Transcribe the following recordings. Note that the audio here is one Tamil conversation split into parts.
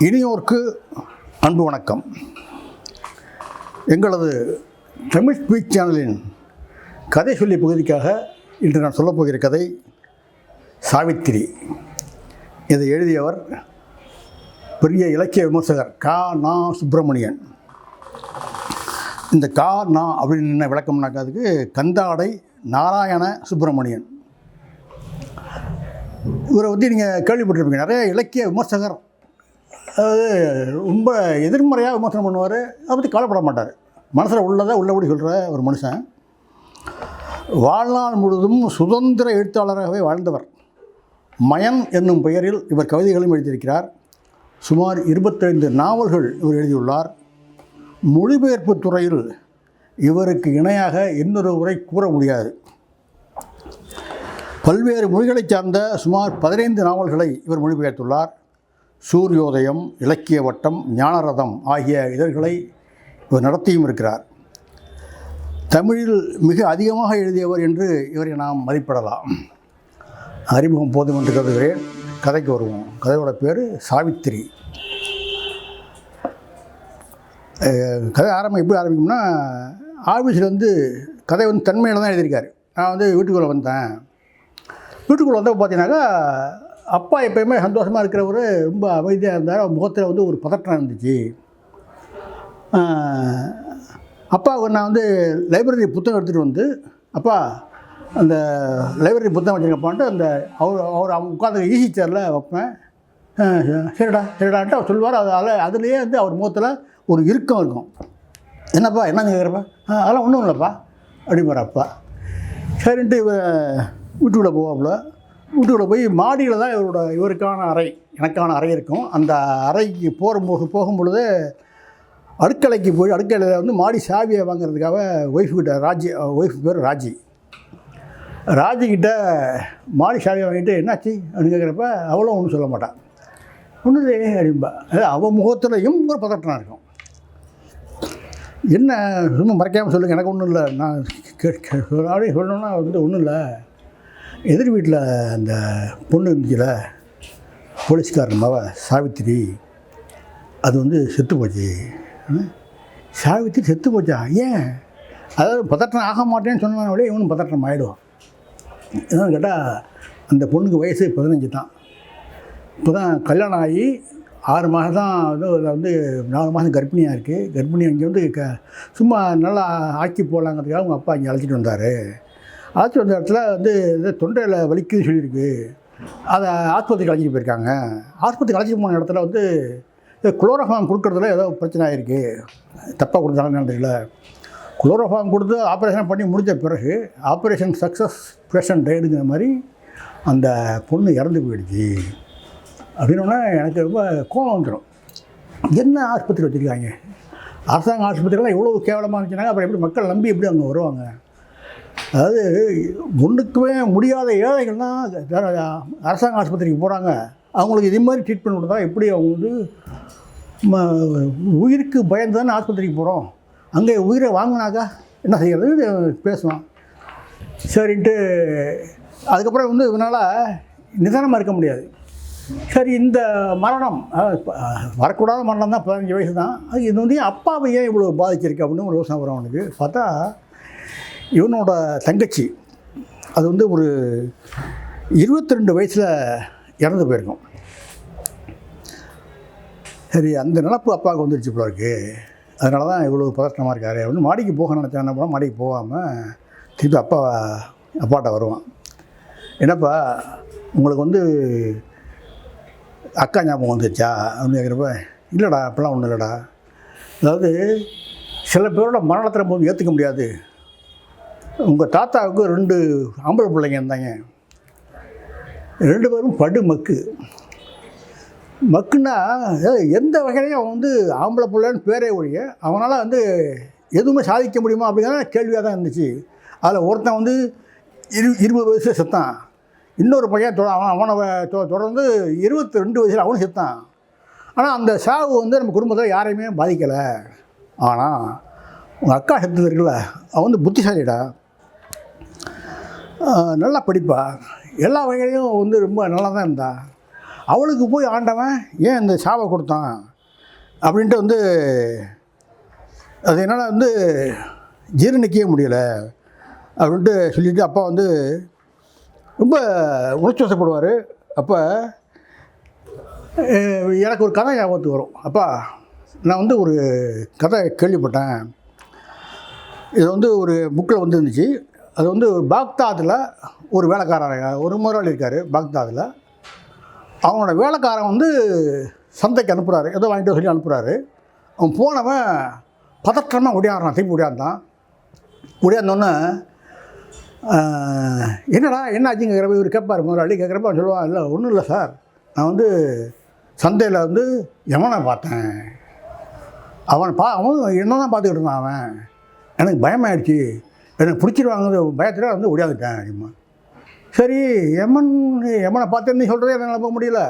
இனியோர்க்கு அன்பு வணக்கம். எங்களது தமிழ் ஸ்பீச் சேனலின் கதை சொல்லி பகுதிக்காக இன்று நான் சொல்லப் போகிற கதை சாவித்திரி. இதை எழுதியவர் பெரிய இலக்கிய விமர்சகர் கா. நா. சுப்பிரமணியன். இந்த கா. நா. அப்படின்னு என்ன விளக்கம்னாக்கா அதுக்கு கந்தாடை நாராயண சுப்பிரமணியன். இவரை வந்து நீங்கள் கேள்விப்பட்டிருப்பீங்க. நிறைய இலக்கிய விமர்சகர் அதாவது ரொம்ப எதிர்மறையாக விமர்சனம் பண்ணுவார் அதை பற்றி கவலைப்பட மாட்டார். மனசில் உள்ளதை உள்ளபடி சொல்கிற ஒரு மனுஷன். வாழ்நாள் முழுவதும் சுதந்திர எழுத்தாளராகவே வாழ்ந்தவர். மயன் என்னும் பெயரில் இவர் கவிதைகளையும் எழுதியிருக்கிறார். சுமார் இருபத்தைந்து நாவல்கள் இவர் எழுதியுள்ளார். மொழிபெயர்ப்பு துறையில் இவருக்கு இணையாக இன்னொரு உரை கூற முடியாது. பல்வேறு மொழிகளைச் சார்ந்த சுமார் பதினைந்து நாவல்களை இவர் மொழிபெயர்த்துள்ளார். சூரியோதயம் இலக்கிய வட்டம் ஞானரதம் ஆகிய இதழ்களை இவர் நடத்தியும் இருக்கிறார். தமிழில் மிக அதிகமாக எழுதியவர் என்று இவரை நாம் மதிப்பிடலாம். அறிமுகம் போதும் என்று கருதுகிறேன். கதைக்கு வருவோம். கதையோட பேர் சாவித்திரி. கதை ஆரம்பம் எப்படி ஆரம்பிக்கும்னா ஆஃபீஸில் வந்து கதை வந்து தன்மையில் தான் எழுதியிருக்காரு. நான் வந்து வீட்டுக்குள்ளே வந்தேன். வீட்டுக்குள்ளே வந்தப்போ பார்த்தீங்கன்னாக்கா அப்பா எப்பயுமே சந்தோஷமாக இருக்கிறவர் ரொம்ப அமைதியாக இருந்தார். அவர் முகத்தில் வந்து ஒரு பதற்றம் இருந்துச்சு. அப்பாவுக்கு நான் வந்து லைப்ரரி புத்தகம் எடுத்துகிட்டு வந்து அப்பா அந்த லைப்ரரி புத்தகம் வச்சுருக்கப்பான்ட்டு அந்த அவர் அவர் அவங்க உட்காந்து ஈசி சேரில் வைப்பேன். சரிடா சரிடான்ட்டு அவர் சொல்லுவார். அதால் அதில் அதுலேயே வந்து அவர் முகத்தில் ஒரு இறுக்கம் இருக்கும். என்னப்பா என்னங்க கேட்குறப்ப அதெல்லாம் ஒன்றும் இல்லைப்பா. அப்படிம்பார் அப்பா. சரின்ட்டு இவர் வீட்டுக்குள்ளே போவாப்புல. வீட்டுக்குள்ள போய் மாடியில் தான் இவரோட இவருக்கான அறை எனக்கான அறை இருக்கும். அந்த அறைக்கு போகும்போது போகும்பொழுது அடுக்கலைக்கு போய் அடுக்கலையில் வந்து மாடி சாவியை வாங்குறதுக்காக ஒய்ஃப் கிட்ட ராஜி ஒய்ஃப் பேர் ராஜி. ராஜிக்கிட்ட மாடி சாவியை வாங்கிட்டு என்னாச்சு? அப்படின்னு கேட்குறப்ப அவ்வளோ ஒன்றும் சொல்ல மாட்டான் ஒன்றும் இல்லையே அப்படின்பா அது அவள் முகத்துலையும் ஒரு பதட்டம் இருக்கும். என்ன சும்மா மறைக்காமல் சொல்லுங்கள் எனக்கு ஒன்றும் இல்லை. நான் கே- கே- சொல்லணும்னா வந்து ஒன்றும் இல்லை. எதிர் வீட்டில் அந்த பொண்ணு இருந்துச்சுல போலீஸ்காரன் மவ சாவித்திரி அது வந்து செத்து போச்சு. சாவித்திரி செத்து போச்சா? ஏன்? அதாவது பதற்றம் ஆக மாட்டேன்னு சொன்னாலே இவனும் பதற்றம் ஆகிடுவான் என்னன்னு கேட்டால் அந்த பொண்ணுக்கு வயசு பதினஞ்சு தான். இப்போ தான் கல்யாணம் ஆகி ஆறு மாதம் தான் வந்து வந்து நாலு மாதம் கர்ப்பிணியாக இருக்குது கர்ப்பிணி அங்கே வந்து க சும்மா நல்லா ஆக்கி போகலாங்கிறதுக்காக அவங்க அப்பா இங்கே அழைச்சிட்டு வந்தார். அழைச்சிட்டு வந்த இடத்துல வந்து இது தொண்டையில் வலிக்குது சொல்லியிருக்கு. அதை ஆஸ்பத்திரிக்கு அழைச்சிட்டு போயிருக்காங்க. ஆஸ்பத்திரிக்கு அழைச்சிட்டு போன இடத்துல வந்து குளோரோஃபார்ம் கொடுக்குறதுல ஏதோ பிரச்சனை ஆகிருக்கு தப்பாக கொடுத்தாங்கன்னு தெரியல. குளோரோஃபார்ம் கொடுத்து ஆப்ரேஷன் பண்ணி முடிஞ்ச பிறகு ஆப்ரேஷன் சக்ஸஸ் பேஷண்ட் டேடுங்கிற மாதிரி அந்த பொண்ணு இறந்து போயிடுச்சு. அப்படின்னோடனே எனக்கு ரொம்ப கோபம் வந்துடும் என்ன ஆஸ்பத்திரி வச்சுருக்காங்க? அரசாங்க ஆஸ்பத்திரிலாம் இவ்வளோ கேவலமாக இருந்துச்சுனாங்க அப்புறம் எப்படி மக்கள் நம்பி எப்படி அங்கே வருவாங்க? அதாவது ஒன்றுக்குமே முடியாத ஏழைகள்னால் அரசாங்க ஆஸ்பத்திரிக்கு போகிறாங்க அவங்களுக்கு இது மாதிரி ட்ரீட்மெண்ட் கொடுத்தா எப்படி அவங்க வந்து ம- உயிருக்கு பயந்து தானே ஆஸ்பத்திரிக்கு போகிறோம் அங்கே உயிரை வாங்கினாக்கா என்ன செய்யறது? பேசுவான் சரின்ட்டு அதுக்கப்புறம் வந்து இதனால் நிதானமாக இருக்க முடியாது. சரி இந்த மரணம் வரக்கூடாத மரணம் தான் பதினஞ்சு வயசு தான் அது இது வந்து அப்பாவை ஏன் இவ்வளோ பாதிச்சிருக்கு அப்படின்னு ஒரு யோசனை வரும் அவனுக்கு. பார்த்தா இவனோட தங்கச்சி அது வந்து ஒரு இருபத்தி ரெண்டு வயசில் இறந்து போயிருக்கும். சரி அந்த நினப்பு அப்பாவுக்கு வந்துருச்சு போல இருக்கு. அதனால தான் இவ்வளோ பதற்றமாக இருக்காரு. அப்படின்னு மாடிக்கு போக நினச்சா என்ன பண்ண மாடிக்கு போகாமல் திருப்பி அப்பா அப்பாட்ட வருவான். என்னப்பா உங்களுக்கு வந்து அக்கா ஞாபகம் வந்துருச்சா? அப்படின்னு கேட்குறப்ப இல்லைடா அப்படிலாம் ஒன்றும் இல்லைடா. அதாவது சில பேரோட மரணத்தில் போது ஏற்றுக்க முடியாது. உங்கள் தாத்தாவுக்கு ரெண்டு ஆம்பளை பிள்ளைங்க இருந்தாங்க. ரெண்டு பேரும் படு மக்கு. மக்குன்னா எந்த வகையிலையும் அவன் வந்து ஆம்பளை பிள்ளைன்னு பேரே ஒழிய அவனால் வந்து எதுவுமே சாதிக்க முடியுமா அப்படிங்கிற கேள்வியாக தான் இருந்துச்சு. அதில் ஒருத்தன் வந்து இரு இருபது வயசுல செத்தான். இன்னொரு பையன் தொட அவன் அவனை தொ- தொடர்ந்து இருபத்தி ரெண்டு வயசில் அவனும் செத்தான். ஆனால் அந்த சாவு வந்து நம்ம குடும்பத்தில் யாரையுமே பாதிக்கலை. ஆனால் உங்கள் அக்கா செத்தது இருக்குல்ல அவன் வந்து புத்திசாலிடா. நல்லா படிப்பா. எல்லா வகையிலையும் வந்து ரொம்ப நல்லா தான் இருந்தா. அவளுக்கு போய் ஆண்டவன் ஏன் இந்த சாவை கொடுத்தான்? அப்படின்ட்டு வந்து அது என்னால் வந்து ஜீரணிக்கவே முடியலை. அப்படின்ட்டு சொல்லிட்டு அப்பா வந்து ரொம்ப உணர்ச்சி வசப்படுவார். அப்போ எனக்கு ஒரு கதை ஞாபகத்துக்கு வரும். அப்பா நான் வந்து ஒரு கதை கேள்விப்பட்டேன். இது வந்து ஒரு புக்கில் வந்துருந்துச்சு. அது வந்து பாக்தாதில் ஒரு வேலைக்காரர் ஒரு முதலாளி இருக்கார் பாக்தாதில். அவனோட வேலைக்காரன் வந்து சந்தைக்கு அனுப்புகிறாரு ஏதோ வாங்கிட்டு சொல்லி அனுப்புகிறாரு அவன் போனவன் பதற்றமாக ஒடியாடுறான் திருப்பி ஒடியாந்தான் ஒடியாந்தோன்னே என்னடா என்ன ஆச்சுங்க கேட்குறப்ப இவர் கேட்பார். முதலாளி கேட்குறப்ப அவன் சொல்லுவான் இல்லை ஒன்றும் இல்லை சார். நான் வந்து சந்தையில் வந்து எவனை பார்த்தேன். அவன் பா அவன் என்ன தான் பார்த்துக்கிட்டு இருந்தான் அவன். எனக்கு பயமாயிடுச்சு. எனக்கு பிடிச்சிருவாங்க பயத்தில் வந்து ஓடியாந்துட்டேன் அப்படிமா சரி எமன் எமனை பார்த்தேன்னு சொல்கிறதே என்னால் நம்ப முடியல.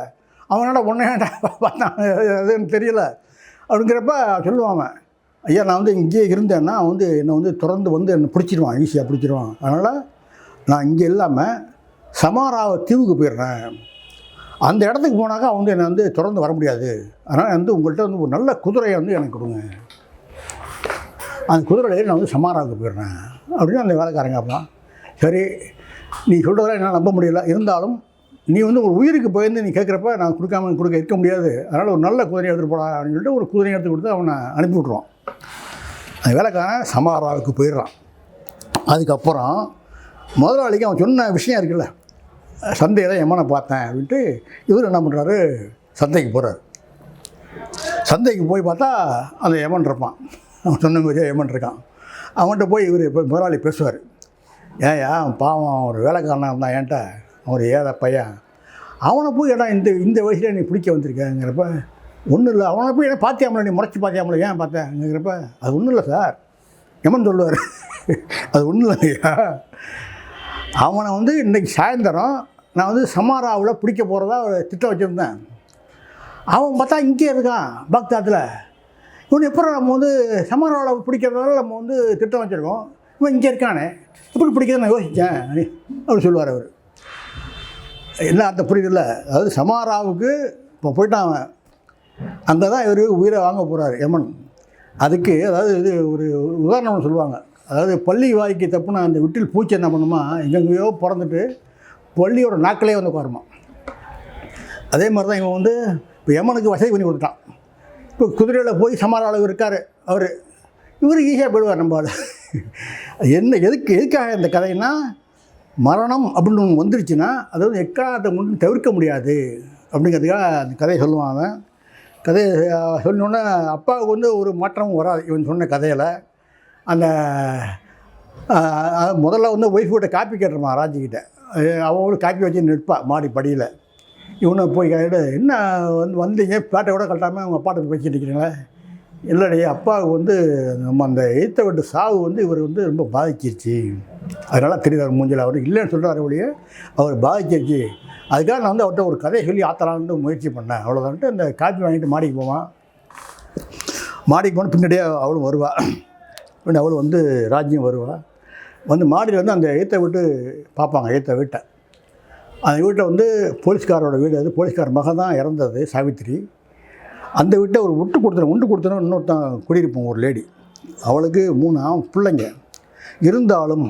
அவனால் ஒன்றையாண்டா பார்த்தான்? எதுன்னு தெரியல. அப்படிங்கிறப்ப சொல்லுவான் அவன் ஐயா நான் வந்து இங்கேயே இருந்தேன்னா அவன் வந்து என்னை வந்து திறந்து வந்து என்னை பிடிச்சிருவான் ஈஸியாக பிடிச்சிருவான். அதனால் நான் இங்கே இல்லாமல் சமாராவ தீவுக்கு போயிடுறேன். அந்த இடத்துக்கு போனாக்கா அவன் வந்து என்னை வந்து திறந்து வர முடியாது. அதனால் வந்து உங்கள்கிட்ட வந்து ஒரு நல்ல குதிரையை வந்து எனக்கு கொடுங்க. அந்த குதிரையில் நான் வந்து சமாராவுக்கு போயிடுறேன். அப்படின்னு அந்த வேலைக்காரங்க அப்பா சரி நீ சொல்கிறதெல்லாம் என்னால் நம்ப முடியல. இருந்தாலும் நீ வந்து ஒரு உயிருக்கு பயந்து நீ கேட்குறப்ப நான் கொடுக்காம கொடுக்க இருக்க முடியாது. அதனால் ஒரு நல்ல குதிரையை எடுத்துகிட்டு போடா அப்படின்னு சொல்லிட்டு ஒரு குதிரையை எடுத்து கொடுத்து அவனை அனுப்பி விட்ருவான் அந்த வேலைக்காரன் சமாராவுக்கு போயிடுறான். அதுக்கப்புறம் முதலாளிக்கு அவன் சொன்ன விஷயம் இருக்குல்ல சந்தையில் எம்மனை பார்த்தேன் அப்படின்ட்டு இவர் என்ன பண்ணுறாரு சந்தைக்கு போகிறார் சந்தைக்கு போய் பார்த்தா அந்த எமன் இருப்பான். அவன் சொன்ன மாதிரியே எமன் இருக்கான். அவன்கிட்ட போய் இவர் இப்போ முதலாளி பேசுவார். ஏயா பாவம் ஒரு வேலைக்காரனாக இருந்தான் ஏன்ட்ட? அவர் ஒரு ஏழை பையன். அவனை போய் ஏடா இந்த இந்த வயசில் நீ பிடிக்க வந்திருக்கேங்கிறப்ப ஒன்றும் இல்லை. அவனை போய் என்ன பார்த்தியாமல நீ முறைச்சி பார்த்தியாமல ஏன் பார்த்தேங்கிறப்ப அது ஒன்றும் இல்லை சார். எமன் சொல்லுவார். அது ஒன்றும் இல்லையா அவனை வந்து இன்றைக்கி சாயந்தரம் நான் வந்து சமாராவில் பிடிக்க போகிறதா ஒரு திட்டம் வச்சுருந்தேன். அவன் பார்த்தா இங்கே இருக்கான் பக்தாத்தில் ஒன்று எப்போ நம்ம வந்து சமரோவில் பிடிக்கிறதால நம்ம வந்து திட்டம் வச்சுருக்கோம்? இவன் இங்கே இருக்கானே. எப்படி பிடிக்கிறத நான் யோசித்தேன் அப்படின்னு சொல்லுவார் அவர். என்ன அர்த்தம் புரியுதுல்ல? அதாவது சமாராவுக்கு இப்போ போயிட்டான் அவன். அங்கே தான் இவர் உயிரை வாங்க போகிறார் யமன். அதுக்கு அதாவது இது ஒரு உதாரணம் சொல்லுவாங்க. அதாவது பள்ளி வாய்க்கு தப்புனா அந்த விட்டில் பூச்சி என்ன பண்ணுமா? எங்கெங்கேயோ பிறந்துட்டு பள்ளியோட நாக்கிலே வந்து உட்காருமா. அதே மாதிரி தான் இவன் வந்து இப்போ யமனுக்கு வசதி பண்ணி கொடுத்தான் இப்போ குதிரையில் போய் சமாராளவு இருக்கார் அவர். இவர் ஈஸியாக போயிடுவார் நம்ம என்ன எதுக்கு எதுக்காக இந்த கதைன்னா மரணம் அப்படின்னு ஒன்று வந்துருச்சுன்னா அது வந்து எக்காலத்தை முன் தவிர்க்க முடியாது. அப்படிங்கிறதுக்காக அந்த கதையை சொல்லுவான் அவன். கதையை சொன்னோன்னே அப்பாவுக்கு வந்து ஒரு மாற்றமும் வராது இவன் சொன்ன கதையில். அந்த முதல்ல வந்து ஒய்ஃப் கிட்ட காப்பி கேட்டுருமா ராஜிக்கிட்ட அவங்களும் காப்பி வச்சு நிற்பா மாடி படியில். இவனை போய் கேட்டு என்ன வந்து வந்தீங்க? பேட்டை கூட கட்டாமல் அவங்க அப்பாட்ட போய் பேசிட்டு இருக்கிறீங்களே? இல்லைடி அப்பாவுக்கு வந்து நம்ம அந்த எய்த்த விட்டு சாவு வந்து இவர் வந்து ரொம்ப பாதிச்சிருச்சு. அதனால் தெரியுதார் மூஞ்சில் அவர் இல்லைன்னு சொல்கிறார் ஒழிய அவர் பாதிச்சிருச்சு. அதுக்காக நான் வந்து அவர்கிட்ட ஒரு கதையை சொல்லி ஆத்தலான்னு முயற்சி பண்ணேன். அவ்வளோதான்ட்டு அந்த காப்பி வாங்கிட்டு மாடிக்கு போவான். மாடிக்கு போனால் பின்னாடியே அவளும் வருவாள் பின்ன அவளும் வந்து ராஜ்யம் வருவாள் வந்து மாடியில் வந்து அந்த எய்த்த விட்டு பார்ப்பாங்க எய்த்த வீட்டை. அந்த வீட்டை வந்து போலீஸ்காரோட வீடு அது. போலீஸ்கார் மகன் தான் இறந்தது சாவித்திரி. அந்த வீட்டை ஒரு விட்டு கொடுத்துரும் உண்டு கொடுத்தனும் இன்னொருத்தன் குடியிருப்போம் ஒரு லேடி அவளுக்கு மூணு பிள்ளைங்க. இருந்தாலும்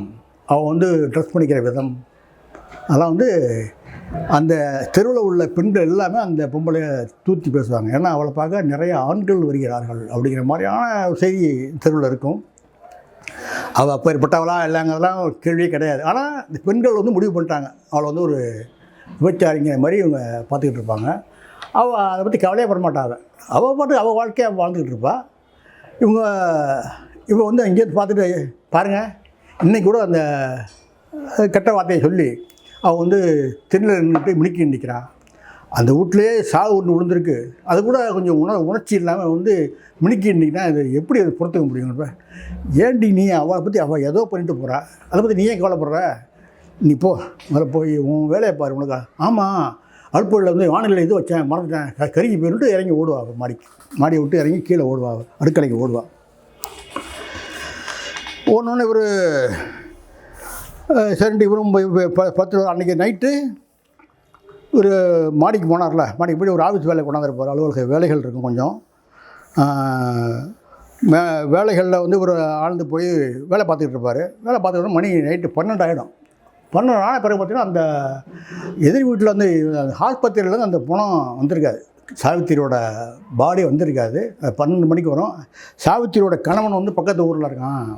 அவள் வந்து ட்ரெஸ் பண்ணிக்கிற விதம். அதெல்லாம் வந்து அந்த தெருவில் உள்ள பெண்கள் எல்லாமே அந்த பொம்பளைய தூத்தி பேசுவாங்க. ஏன்னா அவளை பார்க்க நிறைய ஆண்கள் வருகிறார்கள் அப்படிங்கிற மாதிரியான செய்தி தெருவில் இருக்கும். அவள் அப்பேற்பட்டவளா இல்லைங்கிறதெல்லாம் ஒரு கேள்வியே கிடையாது. ஆனால் இந்த பெண்கள் வந்து முடிவு பண்ணிட்டாங்க. அவளை வந்து ஒரு விபச்சாரிங்கிற மாதிரி இவங்க பார்த்துக்கிட்டு இருப்பாங்க. அவள் அதை பற்றி கவலையே பட மாட்டாங்க அவள் பாட்டு அவள் வாழ்க்கையாக வாழ்ந்துக்கிட்டு இருப்பா. இவங்க இவங்க வந்து அங்கேயிருந்து பார்த்துட்டு பாருங்கள் இன்னைக்கு கூட அந்த கெட்ட வார்த்தையை சொல்லி அவள் வந்து தென்னில் நின்றுட்டு முடிக்க நிற்கிறான் அந்த வீட்லேயே சாவு ஒன்று விழுந்திருக்கு. அது கூட கொஞ்சம் உண உணர்ச்சி இல்லாமல் வந்து மினிக்கி இது எப்படி அது பொறுத்துக்க முடியும் ஏண்டி ஏன்டி நீ அவளை பற்றி அவள் ஏதோ பண்ணிட்டு போகிறா அதை பற்றி நீ ஏன் கவலைப்படுற? நீ போ. முதல்ல போய் உன் வேலையை பாரு உனக்கா. ஆமாம் அடுப்புகளில் வந்து வானிலை இது வச்சேன் மறந்துட்டேன். கருகி போயிட்டு இறங்கி ஓடுவாங்க மாடிக்கு மாடியை விட்டு இறங்கி கீழே ஓடுவாங்க அவ. அடுக்கலைக்கு ஓடுவா. ஒன்று இவர் சரிண்டு இவரும் ப- பத்து அன்றைக்கி நைட்டு ஒரு மாடிக்கு போனார்ல மாடிக்கு போய் ஒரு ஆஃபீஸ் வேலை கொண்டாந்துருப்பார் அலுவலக வேலைகள் இருக்கும் கொஞ்சம். மே வே வேலைகளில் வந்து ஒரு ஆழ்ந்து போய் வேலை பார்த்துக்கிட்டு இருப்பார். வேலை பார்த்துக்கிட்டு மணி நைட்டு பன்னெண்டு ஆகிடும் பன்னெண்டு ஆன பிறகு பார்த்தீங்கன்னா அந்த எதிர் வீட்டில் வந்து ஆஸ்பத்திரியிலேருந்து அந்த பணம் வந்திருக்காது. சாவித்திரியோட பாடி வந்திருக்காது. பன்னெண்டு மணிக்கு வரும். சாவித்திரியோட கணவன் வந்து பக்கத்து ஊரில் இருக்கான்.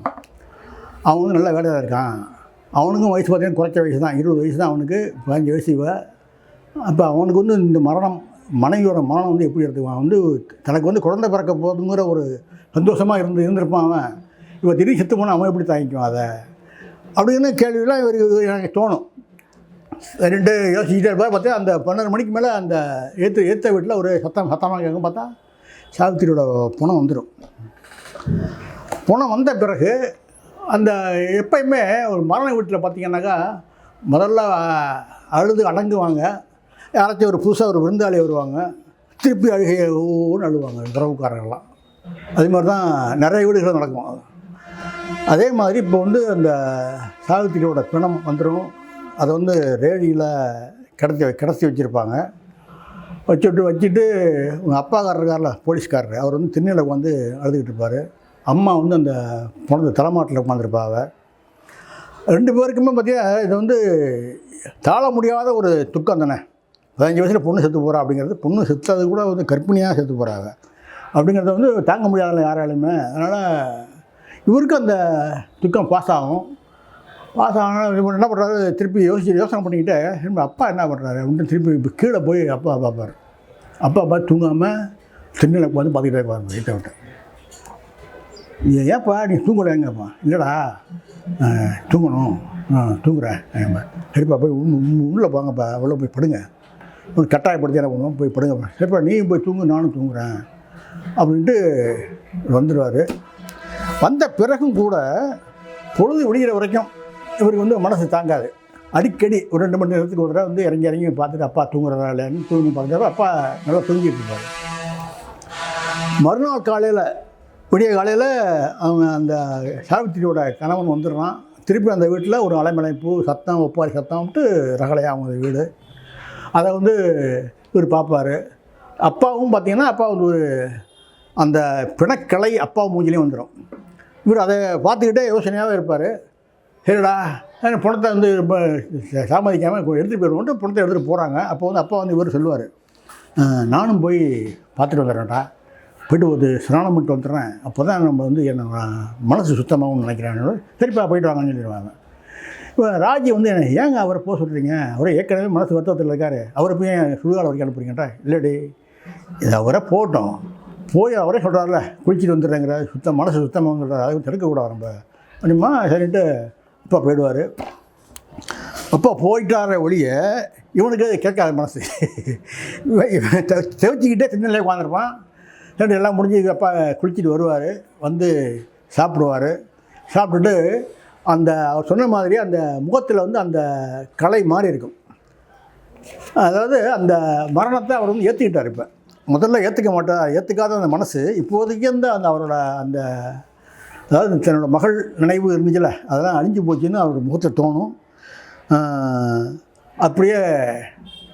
அவன் வந்து நல்ல வேலையாக இருக்கான். அவனுக்கும் வயசு பார்த்தீங்கன்னா குறைச்ச வயசு தான். இருபது வயசு தான் அவனுக்கு. பதினஞ்சு வயசு இவ. அப்போ அவனுக்கு வந்து இந்த மரணம் மனைவியோட மரணம் வந்து எப்படி எடுத்துக்குவான் வந்து தனக்கு வந்து குழந்தை பிறக்க போகுதுங்கிற ஒரு சந்தோஷமாக இருந்து இருந்திருப்பான் அவன். இவன் திடீர் செத்து போனால் அவன் எப்படி தாங்கிக்குவான் அதை? அப்படின்னு கேள்வியெல்லாம் இவருக்கு எனக்கு தோணும். ரெண்டு யோசிச்சுட்டே இருப்பார். பார்த்தா அந்த பன்னெண்டு மணிக்கு மேலே அந்த ஏற்று ஏற்ற வீட்டில் ஒரு சத்தம் சத்தமாக கேட்கும். பார்த்தா சாவித்திரியோட பணம் வந்துடும் பணம் வந்த பிறகு அந்த எப்பயுமே ஒரு மரண வீட்டில் பார்த்தீங்கன்னாக்கா முதல்ல அழுது அடங்குவாங்க. யாராச்சும் ஒரு புதுசாக ஒரு விருந்தாளி வருவாங்க திருப்பி அழுகையை அழுவாங்க உறவுக்காரங்கள்லாம். அதே மாதிரி தான் நிறைய வீடுகள் நடக்கும் அதே. மாதிரி இப்போ வந்து அந்த சாவித்திரியோட பிணம் வந்துடும் அதை வந்து ரேடியில் கிடச்சி கிடச்சி வச்சுருப்பாங்க. வச்சுட்டு வச்சுட்டு உங்கள் அப்பாக்காரர் இருக்கார்ல போலீஸ்காரர் அவர் வந்து திண்ணையில் உட்காந்து அழுதுகிட்டு இருப்பார். அம்மா வந்து அந்த பிறந்த தலைமாட்டில் உட்காந்துருப்பா அவ. ரெண்டு பேருக்குமே பார்த்தீங்கன்னா இது வந்து தாழ முடியாத ஒரு துக்கம் தானே. பதினஞ்சு வயசில் பொண்ணு செத்து போகிறா அப்படிங்கிறது பொண்ணு செத்தது கூட வந்து கற்பிணியாக செத்து போகிறாங்க அப்படிங்கிறத வந்து தாங்க முடியாதல்ல யாராலுமே அதனால் இவருக்கு அந்த துக்கம் பாஸ் ஆகும். பாஸ் ஆனால் இவர் என்ன பண்ணுறாரு திருப்பி யோசிச்சு யோசனை பண்ணிக்கிட்டு திரும்ப அப்பா என்ன பண்ணுறாரு அப்படின்னு திருப்பி கீழே போய் அப்பா பார்ப்பார். அப்பா பார்த்து தூங்காமல் திண்ணில் உட்காந்து பார்த்துக்கிட்டே இருப்பார் வீட்டை விட்டு. "ஏ- ஏன்ப்பா நீ தூங்கலைங்கப்பா இல்லைடா தூங்கணும். ஆ தூங்குறேன். சரிப்பா போய் உள்ளே போங்கப்பா. உள்ளே போய் படுங்க. கட்டாயப்படுத்தி என்ன பண்ணுவோம்? போய் படுங்க சரிப்பா நீ போய் தூங்கு நானும் தூங்குறேன். அப்படின்ட்டு வந்துடுவார் வந்த பிறகும் கூட பொழுது விடிகிற வரைக்கும் இவருக்கு வந்து மனசு தாங்காது. அடிக்கடி ஒரு ரெண்டு மணி நேரத்துக்கு ஒரு தடவை வந்து இறங்கி இறங்கி பார்த்துட்டு அப்பா தூங்குறதா இல்லைன்னு தூங்கி பார்த்துட்டு அப்பா நல்லா தூங்கிட்டு இருப்பார். மறுநாள் காலையில் விடிய காலையில் அவங்க அந்த சாவித்திரியோட கணவன் வந்துடுறான். திருப்பி அந்த வீட்டில் ஒரு அலைமலைப்பு சத்தம் ஒப்பாரி சத்தம்ட்டு ரகலையாக அவங்க வீடு. அதை வந்து இவர் பார்ப்பார். அப்பாவும் பார்த்தீங்கன்னா அப்பா வந்து ஒரு அந்த பிணக்கலை அப்பா மூஞ்சிலையும் வந்துடும் இவர் அதை பார்த்துக்கிட்டே யோசனையாகவே இருப்பார். சரிடா பணத்தை வந்து ரொம்ப சாமதிக்காமல் எடுத்துகிட்டு போயிடுவோன்ட்டு பணத்தை எடுத்துகிட்டு போகிறாங்க அப்போ வந்து அப்பா வந்து இவர் சொல்லுவார். நானும் போய் பார்த்துட்டு வந்துடுறேன்டா போய்ட்டு ஒரு ஸ்நானம் பண்ணிட்டு வந்துடுறேன். அப்போ தான் நம்ம வந்து என்ன மனசு சுத்தமாகவும் நினைக்கிறேன். சரிப்பா போயிட்டு வாங்கன்னு சொல்லிடுவாங்க. இப்போ ராஜி வந்து என்ன ஏங்க அவரை போக சொல்கிறீங்க அவரை ஏற்கனவே மனசு வருத்தத்தில் இருக்காரு. அவரை போய் ஏன் சுடுகாடு வரைக்கும் அனுப்புறீங்கன்றா இல்லடி இது அவரை போட்டோம். போய் அவரே சொல்கிறார்ல குளிச்சுட்டு வந்துடுறேங்கிற சுத்தம் மனசு சுத்தமாக சொல்கிறார் தடுக்கக்கூடாது நம்ம. அப்படிமா சரின்ட்டு அப்பா போயிடுவார். அப்பா போயிட்டார ஒழிய இவனுக்கு அது கேட்காத மனசு. இவன் சின்ன தெவச்சிக்கிட்டே உட்காந்துருப்பான். ரெண்டு எல்லாம் முடிஞ்சு அப்பா குளிச்சுட்டு வருவார். வந்து சாப்பிடுவார். சாப்பிட்டுட்டு அந்த அவர் சொன்ன மாதிரி அந்த முகத்தில் வந்து அந்த கலை மாறி இருக்கும். அதாவது அந்த மரணத்தை அவர் வந்து ஏற்றுக்கிட்டார் இப்போ. முதல்ல ஏற்றுக்க மாட்டார் ஏற்றுக்காத அந்த மனசு இப்போதைக்கு அந்த அந்த அவரோட அந்த அதாவது தன்னோட மகள் நினைவு இருந்துச்சுல அதெல்லாம் அழிஞ்சு போச்சுன்னு அவரோட முகத்தை தோணும். அப்படியே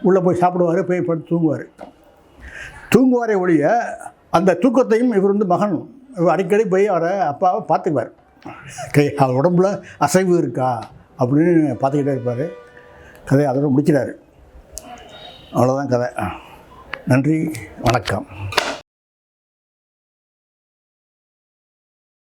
உள்ளே போய் சாப்பிடுவார் போய் படுத்து தூங்குவார். தூங்குவாரே ஒழிய அந்த தூக்கத்தையும் இவர் வந்து மகன் இவர் அடிக்கடி போய் அவரை அப்பாவை பார்த்துக்குவார். கை அவர் உடம்புல அசைவு இருக்கா? அப்படின்னு பார்த்துக்கிட்டே இருப்பார். கதையை அதோட முடிக்கிறாரு. அவ்வளோதான் கதை. நன்றி வணக்கம்.